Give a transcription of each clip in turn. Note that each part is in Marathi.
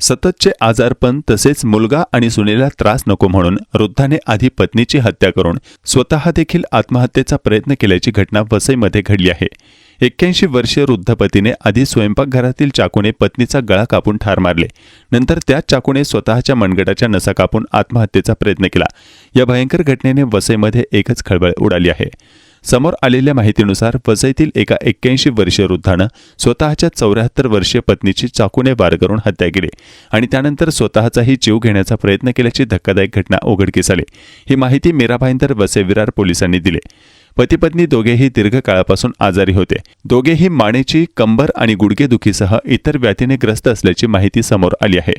सततचे आजारपण तसेच मुलगा आणि सुनेला त्रास नको म्हणून वृद्धाने आधी पत्नीची हत्या करून स्वतः देखील आत्महत्येचा प्रयत्न केल्याची घटना वसईमध्ये घडली आहे. एक्क्याऐंशी वर्षीय वृद्ध पतीने आधी स्वयंपाकघरातील चाकूने पत्नीचा गळा कापून ठार मारले. नंतर त्याच चाकूने स्वतःच्या मनगटाच्या नसा कापून आत्महत्येचा प्रयत्न केला. या भयंकर घटनेने वसईमध्ये एकच खळबळ उडाली आहे. समोर आलेल्या माहितीनुसार वसईतील एका एक्क्याऐंशी वर्षीय वृद्धानं स्वतःच्या चौऱ्याहत्तर वर्षीय पत्नीची चाकूने वार करून हत्या केली आणि त्यानंतर स्वतःचाही जीव घेण्याचा प्रयत्न केल्याची धक्कादायक घटना उघडकीस आली. ही माहिती मीरा भाईंदर वसई विरार पोलिसांनी दिली. पती पत्नी दोघेही दीर्घकाळापासून आजारी होते. दोघेही मानेची कंबर आणि गुडघेदुखीसह इतर व्याधीने ग्रस्त असल्याची माहिती समोर आली आहे.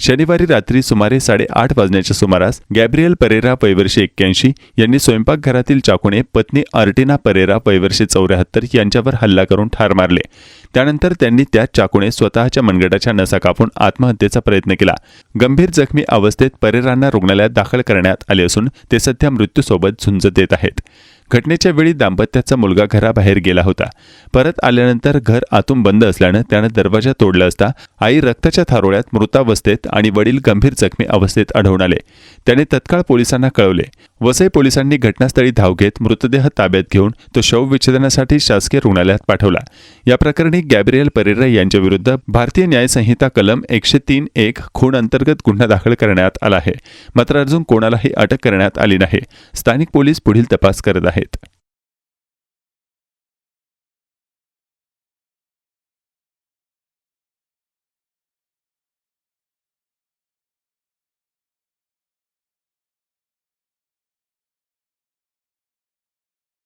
शनिवारी रात्री सुमारे साडेआठ वाजण्याच्या सुमारास गॅब्रियल परेरा वैवर्षी एक्क्याऐंशी यांनी स्वयंपाकघरातील चाकूने पत्नी अर्टिना परेरा वैवर्षी चौऱ्याहत्तर यांच्यावर हल्ला करून ठार मारले. त्यानंतर त्यांनी त्या चाकूने स्वतःच्या मनगटाच्या नसा कापून आत्महत्येचा प्रयत्न केला. गंभीर जखमी अवस्थेत परेरांना रुग्णालयात दाखल करण्यात आले असून ते सध्या मृत्यूसोबत झुंज देत आहेत. घटनेच्या वेळी दाम्पत्याचा मुलगा घराबाहेर गेला होता. परत आल्यानंतर घर आतून बंद असल्यानं त्यानं दरवाजा तोडला असता आई रक्ताच्या थारोळ्यात मृतावस्थेत आणि वडील गंभीर जखमी अवस्थेत आढळून आले. त्याने तत्काळ पोलिसांना कळवले. वसई पोलिसांनी घटनास्थळी धाव घेत मृतदेह ताब्यात घेऊन तो शवविच्छेदनासाठी शासकीय रुग्णालयात पाठवला. या प्रकरणी गॅब्रियल परेरा यांच्याविरुद्ध भारतीय न्यायसंहिता कलम एकशे तीन एक खून अंतर्गत गुन्हा दाखल करण्यात आला आहे. मात्र अजून कोणालाही अटक करण्यात आली नाही. स्थानिक पोलीस पुढील तपास करत आहेत. hit.